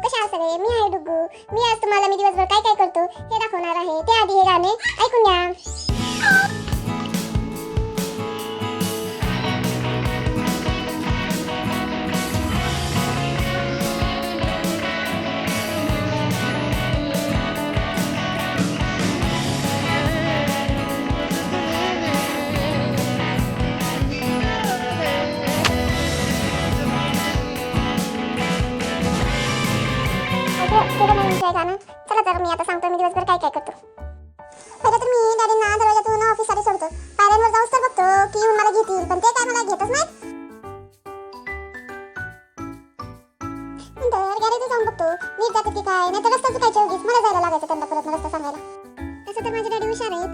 कशा आहात सगळे मी आहे डुगू. मी आज तुम्हाला मी दिवसभर काय काय करतो? हे दाखवणार आहे. त्याआधी हे गाणे ऐकून घ्या. आहे गाणं चला तर मी आता सांगतो मी दिवसभर काय काय करतो. पहिले तर मी डॅडींना दरवाजातून ऑफिससाठी सोडतो. पायऱ्यांवर जाऊच तर बघतो की येऊन मला घेतील पण ते काय मला घेतच नाहीत. जाऊन बघतो. नीट जातात की काय? नाही तर रस्ता चुकायच्या उगीच मला जायला लागायचं त्यांना परत रस्ता सांगायला. तसं तर माझे डॅडी हुशार आहेत.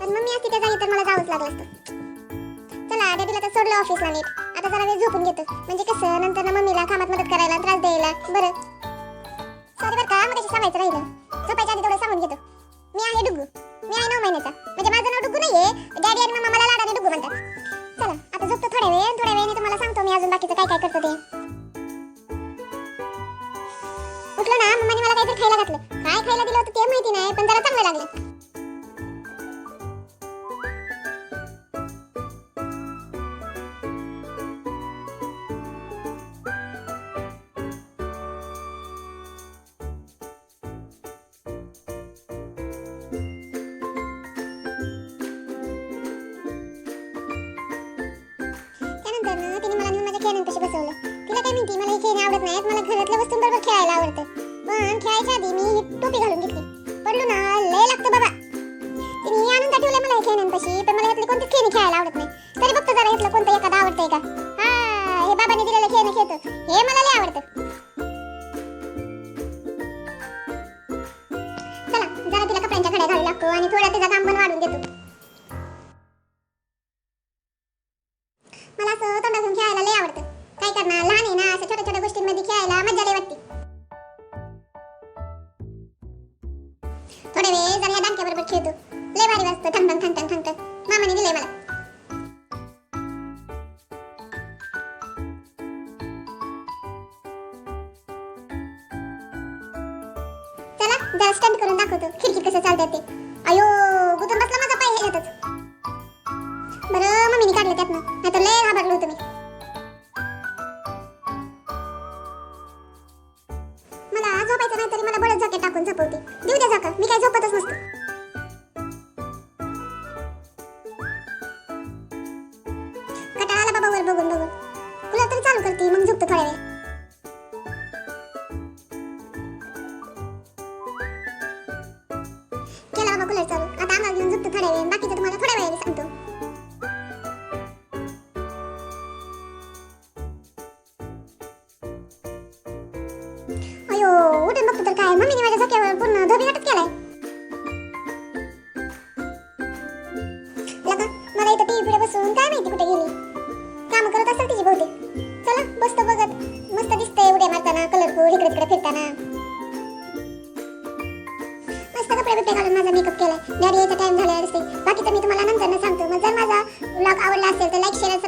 पण मम्मी असती त्या जागी तर मला जावंच लागलं असतं. चला डॅडीला तर सोडलं ऑफिसला नीट. आता जरा वेळ झोपून घेतो. म्हणजे कसं? नंतर ना मम्मीला कामात मदत करायला त्रास द्यायला. बरं. सॉरी बरं का? मग सांगायचं राहिलं. झोपायच्या आधी थोडं सांगून घेतो. मी आहे डुग्गू. मी आहे नऊ महिन्याचा. म्हणजे माझं नाव डुग्गू नाहीये डॅडी आणि मम्मा मला लाडाने डुग्गू म्हणतात. चला आता झोपतो थोड्या वेळ थोड्या वेळाने तुम्हाला सांगतो मी अजून बाकीचं काय काय करतो ते. उठलो ना मम्माने मला काहीतरी खायला घातलं. काय खायला दिलं होतं ते माहिती नाही पण जरा चांगलं लागलं. ना तिने मला माझ्या खेळण्यांपाशी बसवलं. तिला काय म्हणते मला हे खेळणे आवडत नाहीत मला घरातल्या वस्तूंबरोबर खेळायला आवडतं. पण खेळायच्या आधी मी ही टोपी घालून घेतली. पडलो ना लय लागतं बाबा. तिने हे आणून का ठेवलंय मला हे खेळण्यांपाशी पण मला यातले कोणते खेळणे खेळायला आवडत नाही. तरी बघतो जरा यातलं कोणतं एखादं आवडतंय का? हा हे बाबाने दिलेलं खेळणं खेळतो. हे मला लय आवडतं. चला जरा तिला कपड्यांच्या घड्या घालू लागतो आणि थोडा तिचा काम पण वाढून देतो. थोड्या वेळ जरा या दांडक्याबरोबर खेळतो. लय भारी वाजतं. ठंग ठंग ठंग ठंग ठंग मामाने दिलंय मला. चला जरा स्टंट करून दाखवतो. खिडकीत कसं चालतात ते. अयो गुतून बसला माझा पाय ह्याच्यातच बरं मम्मीने काढलं त्यातनं. नाहीतर लय घाबरलो होतो मी. मला झोपायचं नाही तरी मला बळच झोके टाकून झोपवते. देऊ करते मग झोपतो थोड्या वेळ. केला बाबा कूलर चालू. आता आम्हाला घेऊन झोपतो थोड्या वेळ. बाकीचं तुम्हाला थोड्या वेळाने सांगतो. अयो उठून बघतो तर काय. मम्मीने माझ्या झोक्यावर पूर्ण धोबी घाटत केलाय. मला इथं टीव्ही पुढे बसून काय माहिती कुठे गेली? काम करत असेल तिची बहुतेक. मस्त बघत. मस्त दिसतंय उड्या मारताना कलरफुल इकडे तिकडे फिरताना. मस्त कपडे बिपडे घालून माझा मेकअप केलाय. डॅडी यायचा टाइम झाला दिसते तर मी तुम्हाला नंतर सांगतो. मग जर माझा ब्लॉग आवडला असेल तर लाईक शेअर